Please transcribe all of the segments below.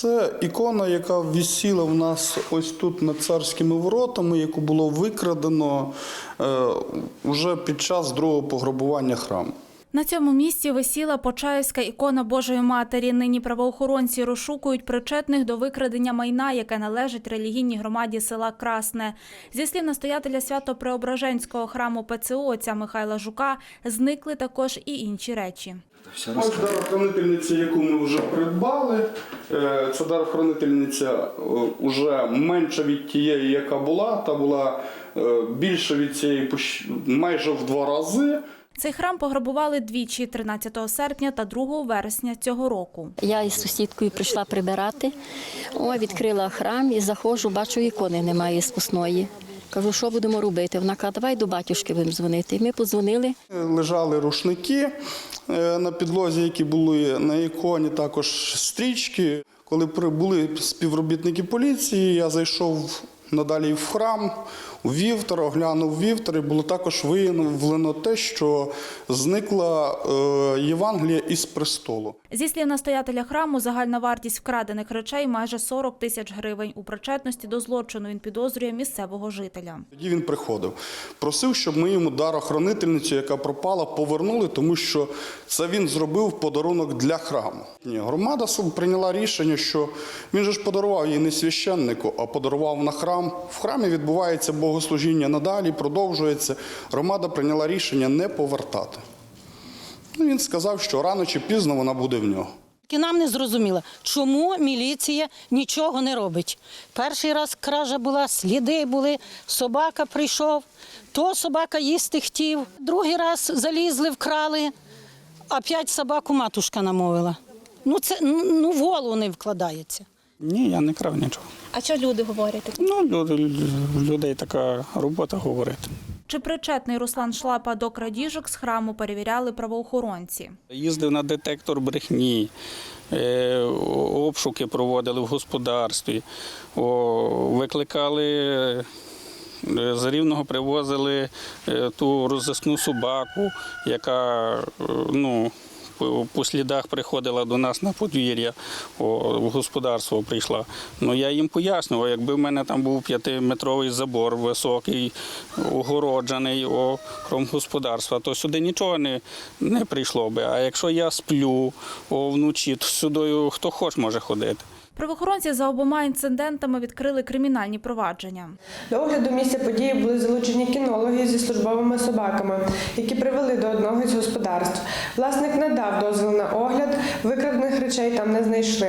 Це ікона, яка висіла в нас ось тут над царськими воротами, яку було викрадено е, вже під час другого пограбування храму. На цьому місці висіла Почаївська ікона Божої Матері. Нині правоохоронці розшукують причетних до викрадення майна, яке належить релігійній громаді села Красне. Зі слів настоятеля Свято-Преображенського храму ПЦУ отця Михайла Жука зникли також і інші речі. Ось дарохранительниця, яку ми вже придбали. Е, Ця дарохранительниця вже менша від тієї, яка була, та була е, більша від цієї пощ- майже в два рази. Цей храм пограбували двічі 13 серпня та 2 вересня цього року. Я із сусідкою прийшла прибирати. О, відкрила храм і заходжу, бачу, ікони немає спусної. Кажу, що будемо робити? Вона каже, давай до батюшки будемо дзвонити. Ми подзвонили. Лежали рушники е, на підлозі, які були на іконі, також стрічки. Коли прибули співробітники поліції, я зайшов надалі в храм, у вівтар, оглянув вівтар, і було також виявлено те, що зникла е, Євангелія із престолу. Зі слів настоятеля храму, загальна вартість вкрадених речей майже 40 тисяч гривень. У причетності до злочину він підозрює місцевого жителя. Тоді він приходив, просив, щоб ми йому дарохранительницю, яка пропала, повернули, тому що це він зробив подарунок для храму. Ні, громада прийняла рішення, що він же ж подарував її не священнику, а подарував на храм. В храмі відбувається богослужіння надалі, продовжується. Громада прийняла рішення не повертати. Ну, він сказав, що рано чи пізно вона буде в нього. І нам не зрозуміло, чому міліція нічого не робить. Перший раз кража була, сліди були, собака прийшов, то собака їсти хотів. Другий раз залізли, вкрали, а п'ять собаку матушка намовила. Ну це ну в голову не вкладається. Ні, я не крав нічого. А що люди говорять? Ну, люди, людей така робота говорити. Чи причетний Руслан Шлапа до крадіжок з храму перевіряли правоохоронці? Їздив на детектор брехні, е, обшуки проводили в господарстві, викликали. е, З Рівного привозили е, ту розіскну собаку, яка ну, по- слідах приходила до нас на подвір'я, в господарство прийшла. Ну я їм пояснював, якби в мене там був п'ятиметровий забор високий, огороджений о, господарства, то сюди нічого не, не прийшло би. А якщо я сплю о, вночі, то сюди хто хоче може ходити. Правоохоронці за обома інцидентами відкрили кримінальні провадження. До огляду місця події були залучені кінологи зі службовими собаками, які привели до одного із господарств. Власник не дав дозвіл на огляд, викрадених речей там не знайшли.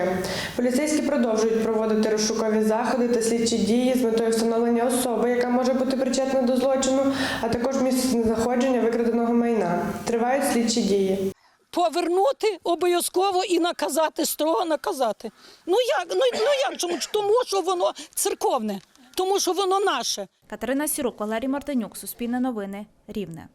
Поліцейські продовжують проводити розшукові заходи та слідчі дії з метою встановлення особи, яка може бути причетна до злочину, а також місце знаходження викраденого майна. Тривають слідчі дії. Повернути обов'язково і наказати, строго наказати. Ну як? Ну, ну як? Чому? Тому що воно церковне, тому що воно наше. Катерина Сірук, Валерій Мартинюк, Суспільне новини, Рівне.